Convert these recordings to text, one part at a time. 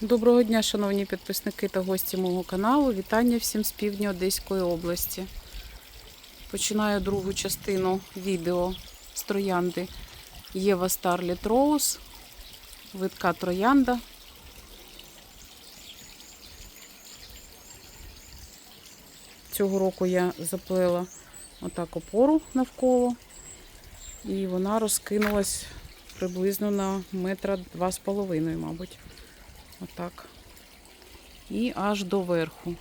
Доброго дня, шановні підписники та гості мого каналу. Вітання всім з півдня Одеської області. Починаю другу частину відео з троянди Єва Старліт Роуз, витка троянда. Цього року я заплела отак опору навколо, і вона розкинулась приблизно на метра два з половиною, мабуть. Отак. І аж до верху.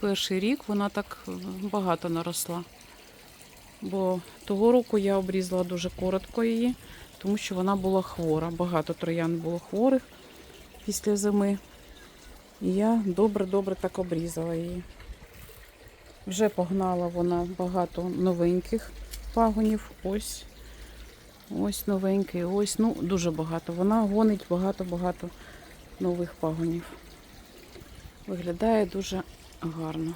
Перший рік вона так е, багато наросла. Бо того року я обрізала дуже коротко її, тому що вона була хвора. Багато троян було хворих після зими. І я добре-добре так обрізала її. Вже погнала вона багато новеньких пагонів. Ось. Ось новенький, ось, ну, дуже багато. Вона гонить багато-багато нових пагонів. Виглядає дуже гарно.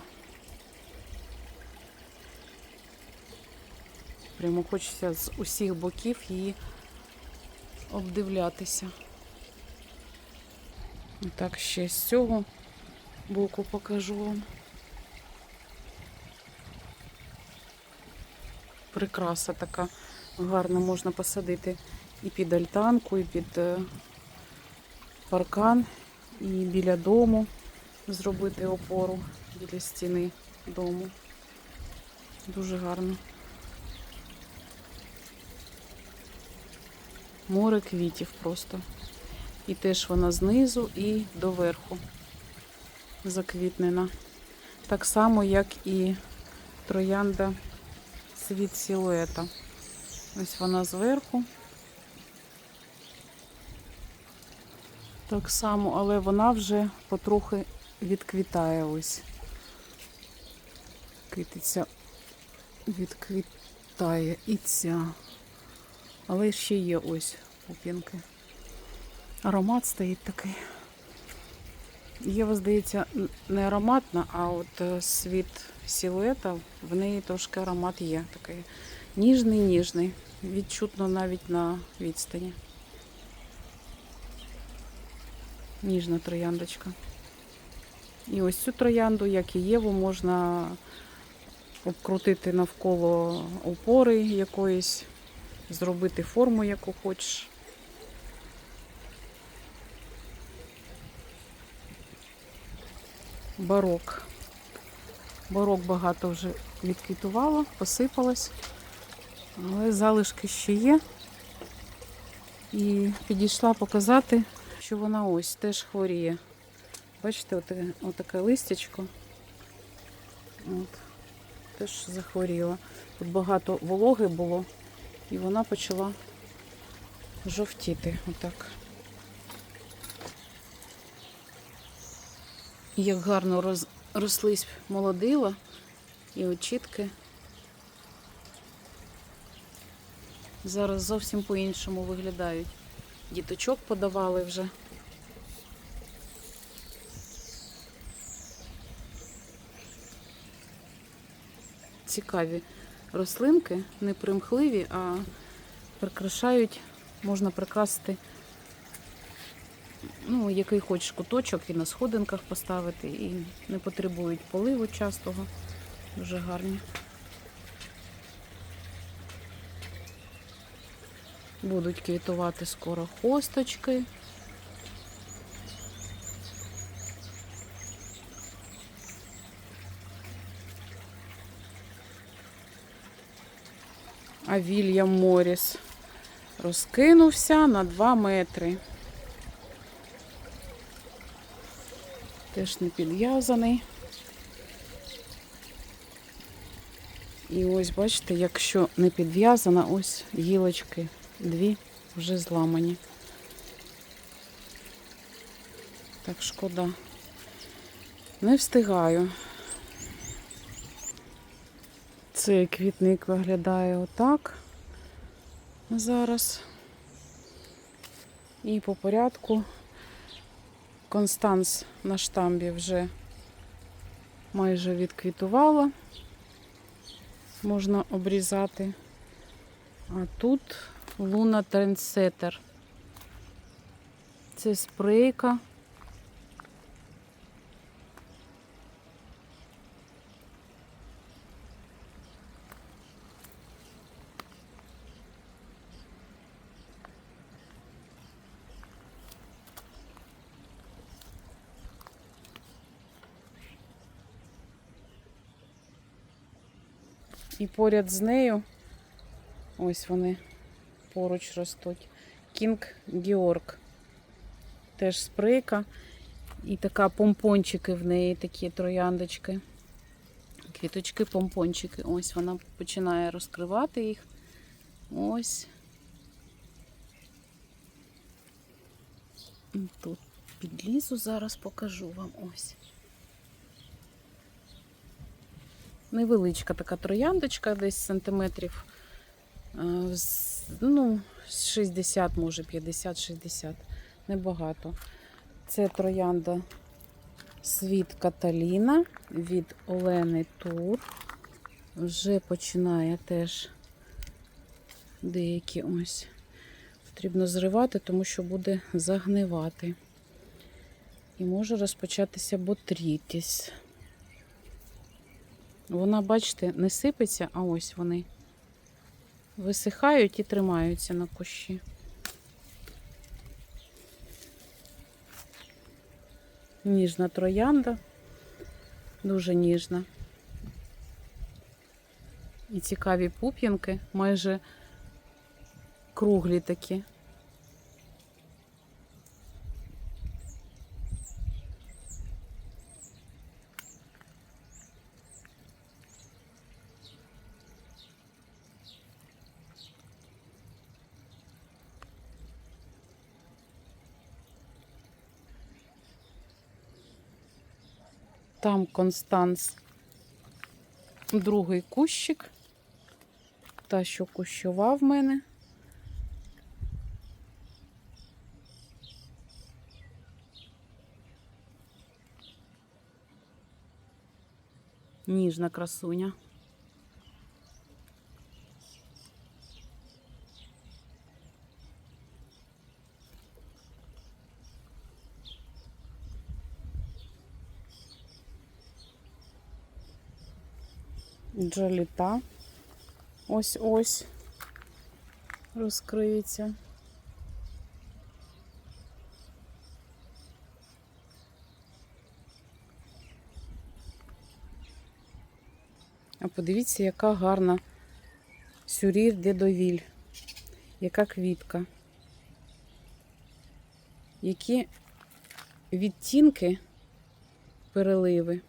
Прямо хочеться з усіх боків її обдивлятися. Так, ще з цього боку покажу вам. Прикраса така гарна, можна посадити і під альтанку, і під е, паркан, і біля дому зробити опору біля стіни дому. Дуже гарно. Море квітів просто. І теж вона знизу і доверху заквітнена. Так само, як і троянда світ силуета. Ось вона зверху. Так само, але вона вже потрохи відквітає ось. Китиця відквітає і ця. Але ще є ось пупінки. Аромат стоїть такий. Єва, здається, не ароматна, а от е, світ силуета, в неї трошки аромат є такий. Ніжний, ніжний. Відчутно навіть на відстані. Ніжна трояндочка. І ось цю троянду, як і Єву, можна обкрутити навколо опори якоїсь, зробити форму, яку хочеш. Барок. Барок багато вже відквітувало, посипалось, але залишки ще є. І підійшла показати, що вона ось теж хворіє. Бачите, оте, отаке листячко. От, теж захворіла. Тут багато вологи було, і вона почала жовтіти. Отак. Як гарно роз, рослись молодила і очітки. Зараз зовсім по-іншому виглядають. Діточок подавали вже. Цікаві рослинки, не примхливі, а прикрашають, можна прикрасити ну, який хочеш куточок і на сходинках поставити, і не потребують поливу частого. Дуже гарні. Будуть квітувати скоро хосточки. А Вільям Моріс розкинувся на 2 метри. Теж не підв'язаний. І ось бачите, якщо не підв'язана, ось гілочки дві вже зламані. Так шкода. Не встигаю. Цей квітник виглядає отак зараз. І по порядку Констанс на штамбі вже майже відквітувала. Можна обрізати. А тут Луна Трендсеттер. Це спрейка. І поряд з нею ось вони поруч ростуть. Кінг Георг. Теж спрейка. І така помпончики в неї, такі трояндочки. Квіточки, помпончики. Ось вона починає розкривати їх. Ось. Тут підлізу, зараз покажу вам ось. Невеличка така трояндочка, десь сантиметрів. е, з- Ну, 60, може 50-60. Небагато. Це троянда світ Каталіна від Олени Тур. Вже починає теж деякі ось. Потрібно зривати, тому що буде загнивати. І може розпочатися ботрітіс. Вона, бачите, не сипеться, а ось вони висихають і тримаються на кущі. Ніжна троянда, дуже ніжна. І цікаві пуп'янки, майже круглі такі. Там Констанс другий кущик. Та, що кущова в мене. Ніжна красуня. Джоліта. Ось ось розкриється. А подивіться, яка гарна сюрір дедовіль, яка квітка. Які відтінки переливи.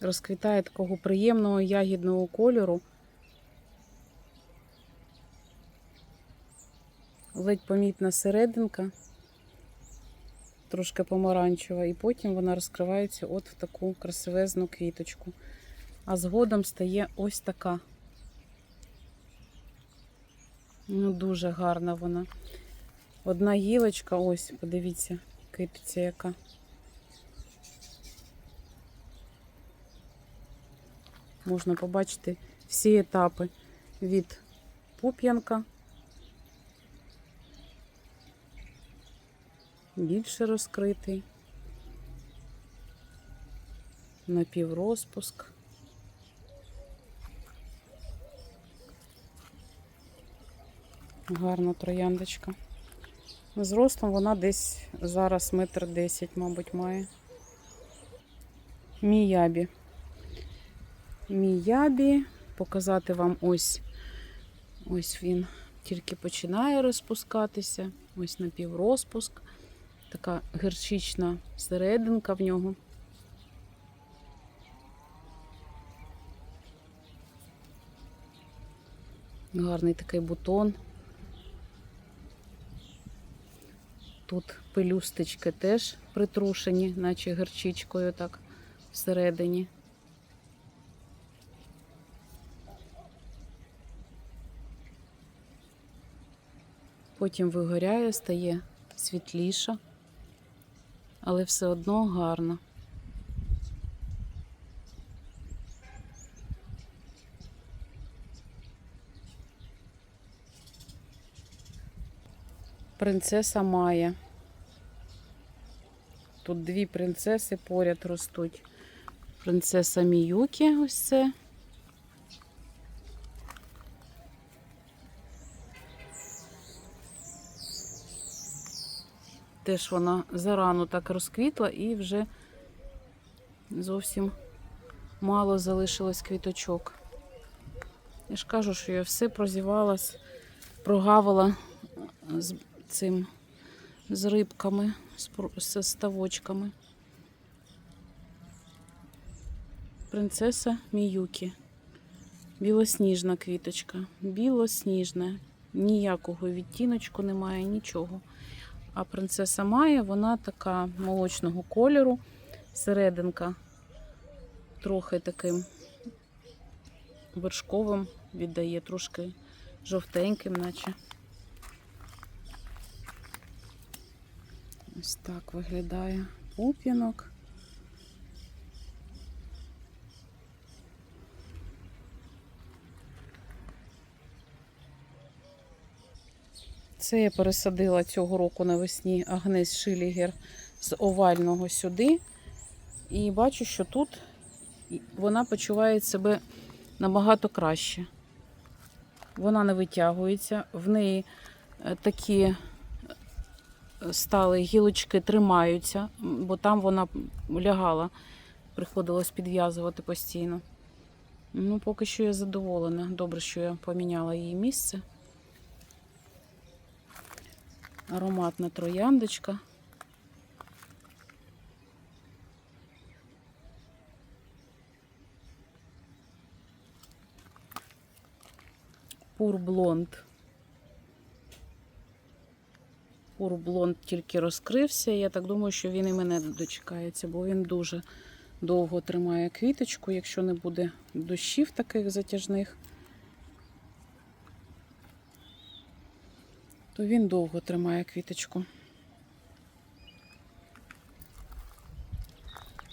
Розквітає такого приємного ягідного кольору. Ледь помітна серединка, трошки помаранчева, і потім вона розкривається от в таку красивезну квіточку. А згодом стає ось така. Ну, дуже гарна вона. Одна гілочка, ось, подивіться, китиця яка. Можна побачити всі етапи від пуп'янка, більше розкритий, напіврозпуск. Гарна трояндочка. Зростом вона десь зараз метр десять, мабуть, має. Міябі. Міябі. Показати вам ось ось він тільки починає розпускатися. Ось напіврозпуск. Така герчична серединка в нього. Гарний такий бутон. Тут пелюсточки теж притрушені, наче герчичкою так всередині. Потім вигоряє, стає світліша, але все одно гарно. Принцеса Майя. Тут дві принцеси поряд ростуть. Принцеса Міюкі, ось це. Теж вона зарано так розквітла і вже зовсім мало залишилось квіточок. Я ж кажу, що я все прозівалась, прогавила з цим з рибками, з з ставочками. Принцеса Міюкі. Білосніжна квіточка. Білосніжна. Ніякого відтіночку немає, нічого. А принцеса Майя, вона така молочного кольору. Серединка трохи таким вершковим віддає, трошки жовтеньким, наче. Ось так виглядає пуп'янок. Це я пересадила цього року навесні Агнес Шилігер з овального сюди. І бачу, що тут вона почуває себе набагато краще. Вона не витягується, в неї е, такі е, стали гілочки тримаються, бо там вона лягала, приходилось підв'язувати постійно. Ну, поки що я задоволена. Добре, що я поміняла її місце. Ароматна трояндочка. Пурблонд. Пурблонд тільки розкрився. Я так думаю, що він і мене дочекається, бо він дуже довго тримає квіточку, якщо не буде дощів таких затяжних. То він довго тримає квіточку.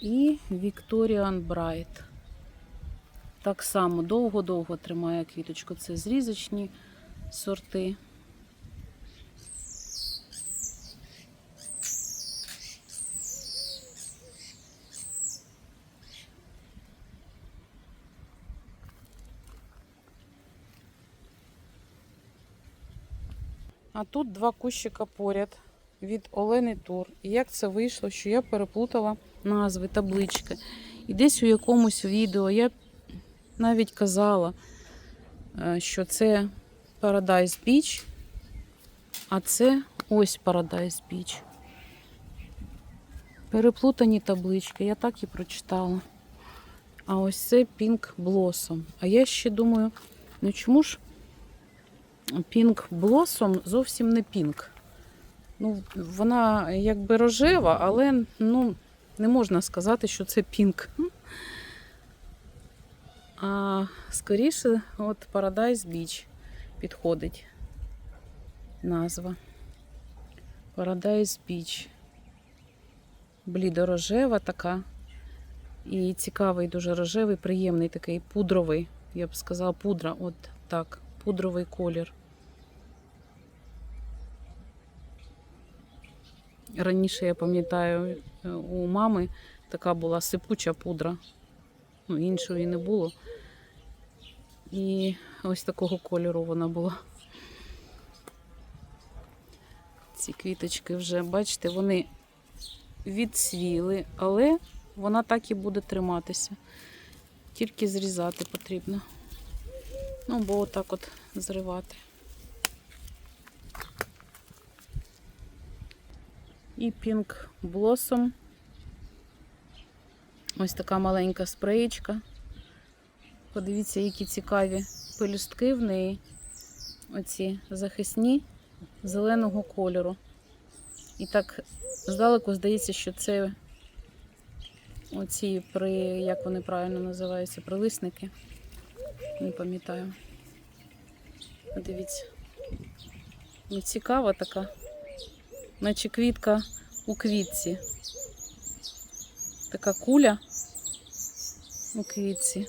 І Victorian Bright. Так само довго-довго тримає квіточку. Це зрізочні сорти. А тут два кущика поряд від Олени Тур. І як це вийшло, що я переплутала назви, таблички. І десь у якомусь відео я навіть казала, е, що це Paradise Beach, а це ось Paradise Beach. Переплутані таблички, я так і прочитала. А ось це Pink Blossom. А я ще думаю, ну чому ж Pink Blossom зовсім не пінк. Ну, вона якби рожева, але ну, не можна сказати, що це пінк. А скоріше, от Paradise Beach підходить назва. Paradise Beach. Блідорожева така. І цікавий, дуже рожевий, приємний такий пудровий, я б сказала, пудра, от так, пудровий колір. Раніше я пам'ятаю, е, у мами така була сипуча пудра. Ну, іншої не було. І ось такого кольору вона була. Ці квіточки вже, бачите, вони відсвіли, але вона так і буде триматися. Тільки зрізати потрібно. Ну, бо отак от зривати. І Pink Blossom. Ось така маленька спреєчка. Подивіться, які цікаві пелюстки в неї. Оці захисні зеленого кольору. І так здалеку здається, що це оці при, як вони правильно називаються, прилисники. Не пам'ятаю. Подивіться. Ну, цікава така наче квітка у квітці. Така куля у квітці.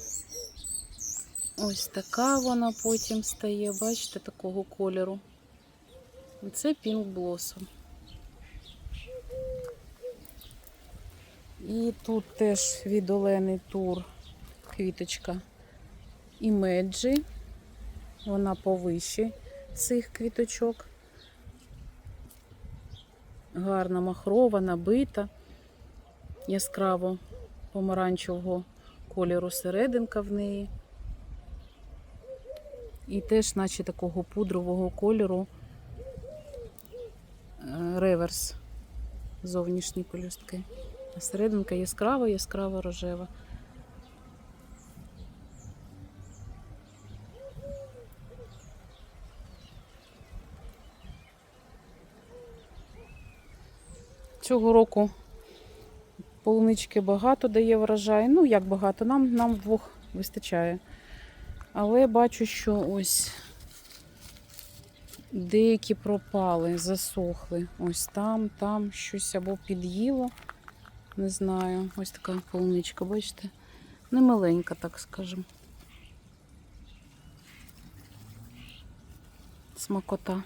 Ось така вона потім стає, бачите, такого кольору. Це Pink Blossom. І тут теж від Олени Тур квіточка Імеджі. Вона повище цих квіточок. Гарна махрова, набита, яскраво помаранчевого кольору серединка в неї. І теж, наче такого пудрового кольору е, реверс зовнішні пелюстки. А серединка яскрава, яскрава рожева. Цього року полунички багато дає врожай. Ну, як багато, нам, нам двох вистачає. Але бачу, що ось деякі пропали, засохли. Ось там, там щось або під'їло. Не знаю. Ось така полуничка, бачите? Не маленька, так скажемо. Смакота.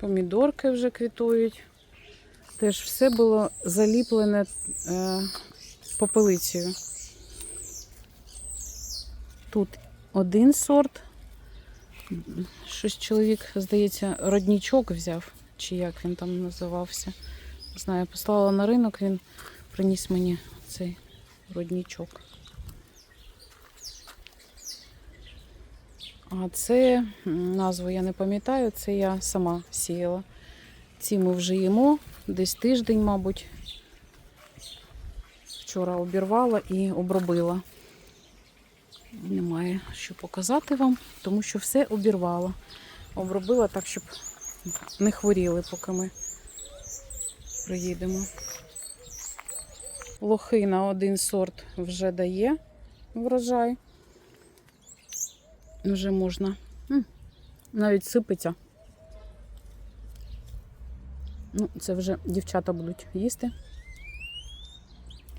Помідорки вже квітують. Теж все було заліплене е, попелицею. Тут один сорт. Щось чоловік, здається, роднічок взяв, чи як він там називався. Не знаю, послала на ринок, він приніс мені цей роднічок. А це назву я не пам'ятаю, це я сама сіяла. Ці ми вже їмо десь тиждень, мабуть. Вчора обірвала і обробила. Немає що показати вам, тому що все обірвала. Обробила так, щоб не хворіли, поки ми приїдемо. Лохина один сорт вже дає врожай. Вже можна. Навіть сипеться. Ну, це вже дівчата будуть їсти.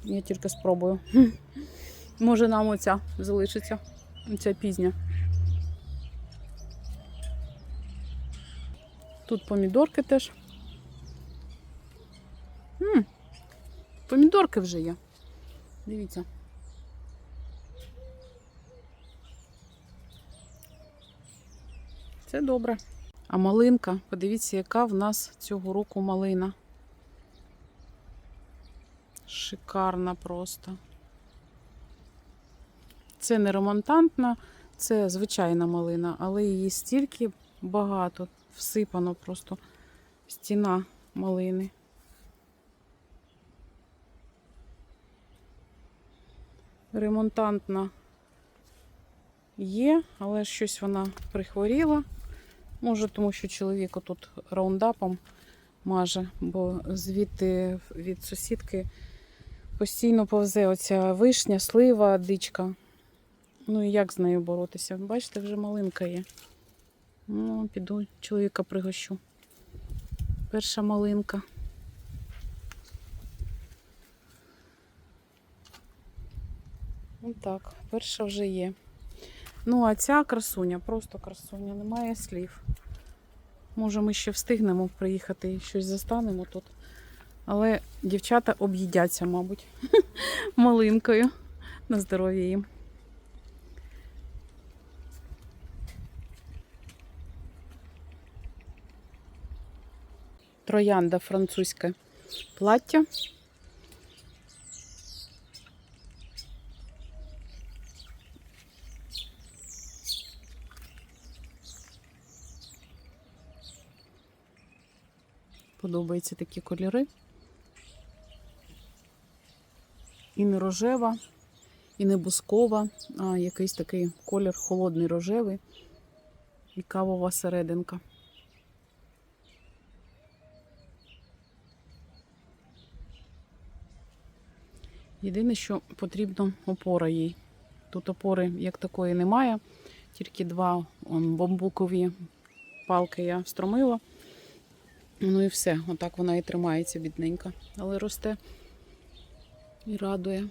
Я тільки спробую. Може нам оця залишиться. Оця пізня. Тут помідорки теж. М, Помідорки вже є. Дивіться. Це добре. А малинка, подивіться, яка в нас цього року малина. Шикарна просто. Це не ремонтантна, це звичайна малина, але її стільки багато, всипано просто стіна малини. Ремонтантна є, але щось вона прихворіла. Може, тому що чоловік тут раундапом маже, бо звідти від сусідки постійно повзе оця вишня, слива, дичка. Ну і як з нею боротися? Бачите, вже малинка є. Ну, піду чоловіка пригощу. Перша малинка. Ну так, перша вже є. Ну, а ця красуня, просто красуня, немає слів. Може, ми ще встигнемо приїхати і щось застанемо тут. Але дівчата об'їдяться, мабуть, малинкою на здоров'я їм. Троянда французьке плаття. Подобаються такі кольори. І не рожева, і не бускова, а якийсь такий колір холодний рожевий і кавова серединка. Єдине, що потрібно опора їй. Тут опори як такої немає, тільки два он, бамбукові палки я встромила. Ну і все, отак вона і тримається бідненька. Але росте і радує.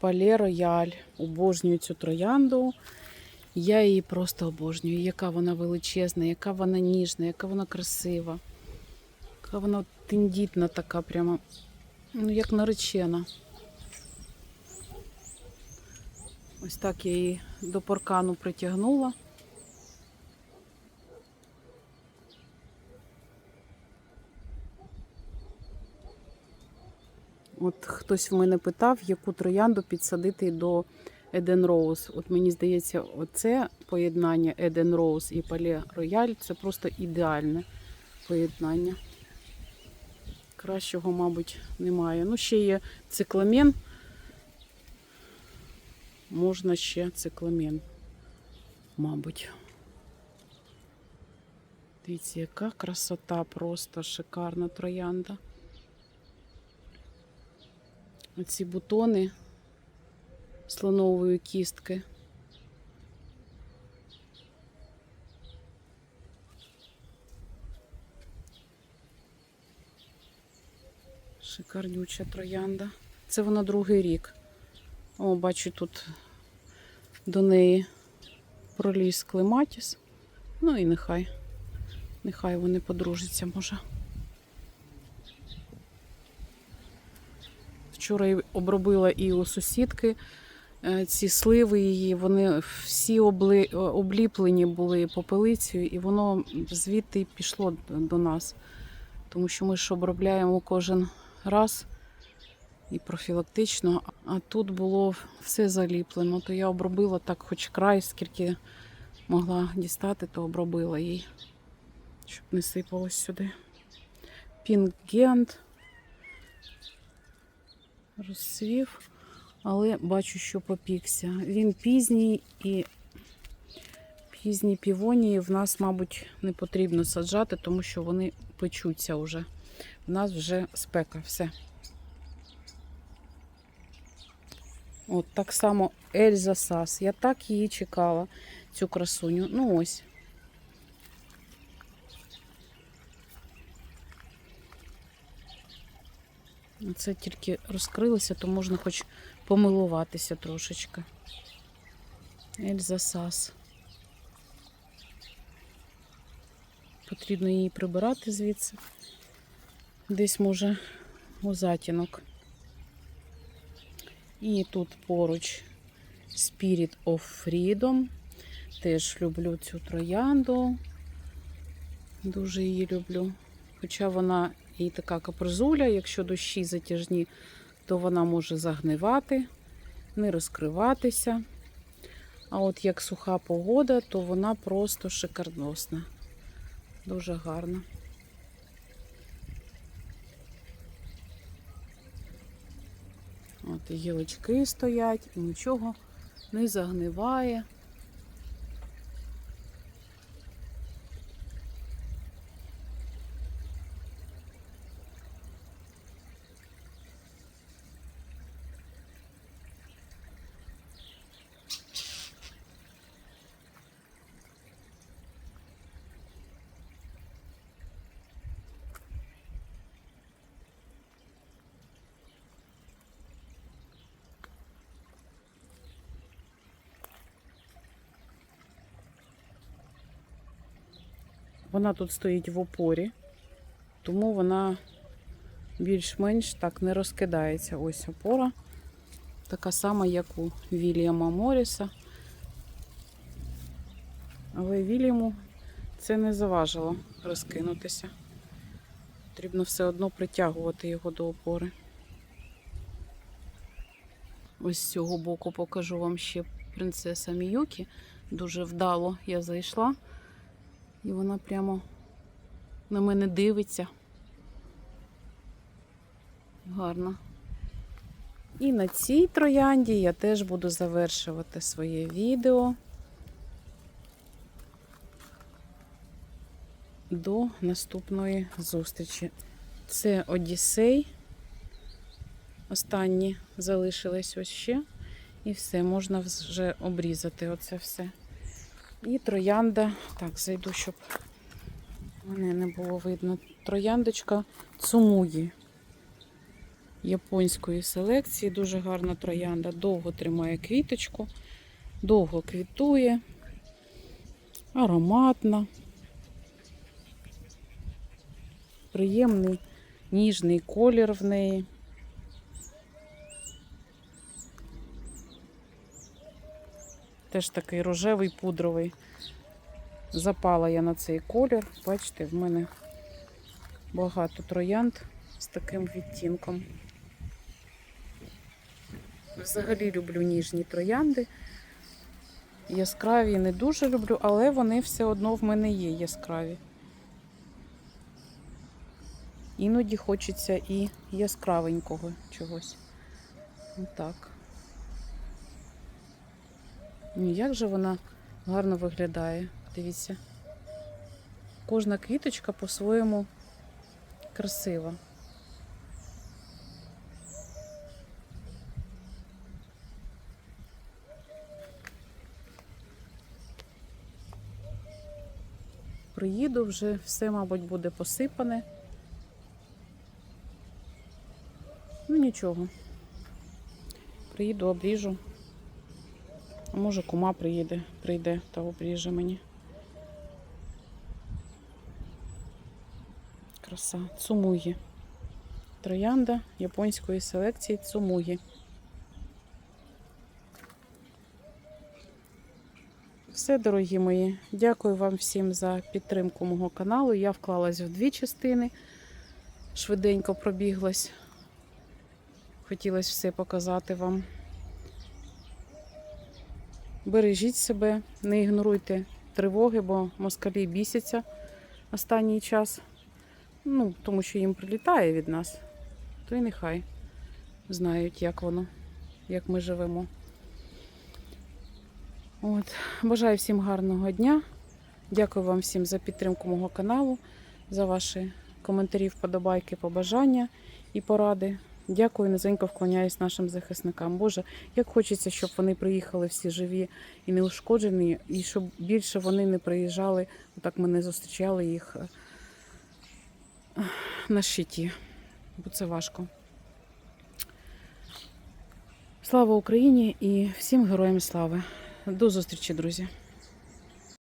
Пале рояль. Обожнюю цю троянду. Я її просто обожнюю. Яка вона величезна, яка вона ніжна, яка вона красива. Яка вона тендітна така, прямо, ну, як наречена. Ось так я її до паркану притягнула. От хтось в мене питав, яку троянду підсадити до Eden Rose. От мені здається, оце поєднання Eden Rose і Palais Royal це просто ідеальне поєднання. Кращого, мабуть, немає. Ну, ще є цикламен. Можна ще цикламен, мабуть. Дивіться, яка красота, просто шикарна троянда. Оці бутони слонової кістки. Шикарнюча троянда. Це вона другий рік. О, бачу, тут до неї проліз клематіс. Ну і нехай. Нехай вони подружаться, може. Вчора обробила і у сусідки е, ці сливи її, вони всі обли, обліплені були попелицею, і воно звідти пішло до нас. Тому що ми ж обробляємо кожен раз і профілактично, а тут було все заліплено. То я обробила так, хоч край, скільки могла дістати, то обробила її, щоб не сипалось сюди. Пінгент розцвів, але бачу, що попікся. Він пізній і пізні півонії в нас, мабуть, не потрібно саджати, тому що вони печуться вже. У нас вже спека, все. От так само Ельза Сас. Я так її чекала, цю красуню. Ну ось. Це тільки розкрилося, то можна хоч помилуватися трошечки. Ельза Сас. Потрібно її прибирати звідси. Десь може у затінок. І тут поруч Spirit of Freedom. Теж люблю цю троянду. Дуже її люблю. Хоча вона і така капризуля, якщо дощі затяжні, то вона може загнивати, не розкриватися. А от як суха погода, то вона просто шикарносна. Дуже гарна. От гілочки стоять, і нічого не загниває. Вона тут стоїть в опорі, тому вона більш-менш так не розкидається. Ось опора. Така сама, як у Вільяма Моріса. Але Вільяму це не заважило розкинутися. Потрібно все одно притягувати його до опори. Ось з цього боку покажу вам ще принцеса Міюкі. Дуже вдало я зайшла. І вона прямо на мене дивиться. Гарно. І на цій троянді я теж буду завершувати своє відео. До наступної зустрічі. Це Одіссей. Останні залишились ось ще. І все, можна вже обрізати оце все. І троянда, так, зайду, щоб мене не було видно. Трояндочка Цумуї японської селекції. Дуже гарна троянда. Довго тримає квіточку, довго квітує, ароматна, приємний ніжний колір в неї. Теж такий рожевий пудровий. Запала я на цей колір. Бачите, в мене багато троянд з таким відтінком. Взагалі люблю ніжні троянди. Яскраві не дуже люблю, але вони все одно в мене є яскраві. Іноді хочеться і яскравенького чогось. Отак. Як же вона гарно виглядає. Дивіться. Кожна квіточка по-своєму красива. Приїду, вже все, мабуть, буде посипане. Ну нічого. Приїду, обріжу. Може кума приїде, прийде та обріже мені. Краса. Цумугі. Троянда японської селекції Цумугі. Все, дорогі мої. Дякую вам всім за підтримку мого каналу. Я вклалась в дві частини. Швиденько пробіглась. Хотілося все показати вам. Бережіть себе, не ігноруйте тривоги, бо москалі бісяться останній час. Ну, тому що їм прилітає від нас. То й нехай знають, як воно, як ми живемо. От. Бажаю всім гарного дня. Дякую вам всім за підтримку мого каналу, за ваші коментарі, вподобайки, побажання і поради. Дякую, низенько вклоняюсь нашим захисникам. Боже, як хочеться, щоб вони приїхали всі живі і неушкоджені, і щоб більше вони не приїжджали, отак ми не зустрічали їх е, на щиті, бо це важко. Слава Україні і всім героям слави! До зустрічі, друзі!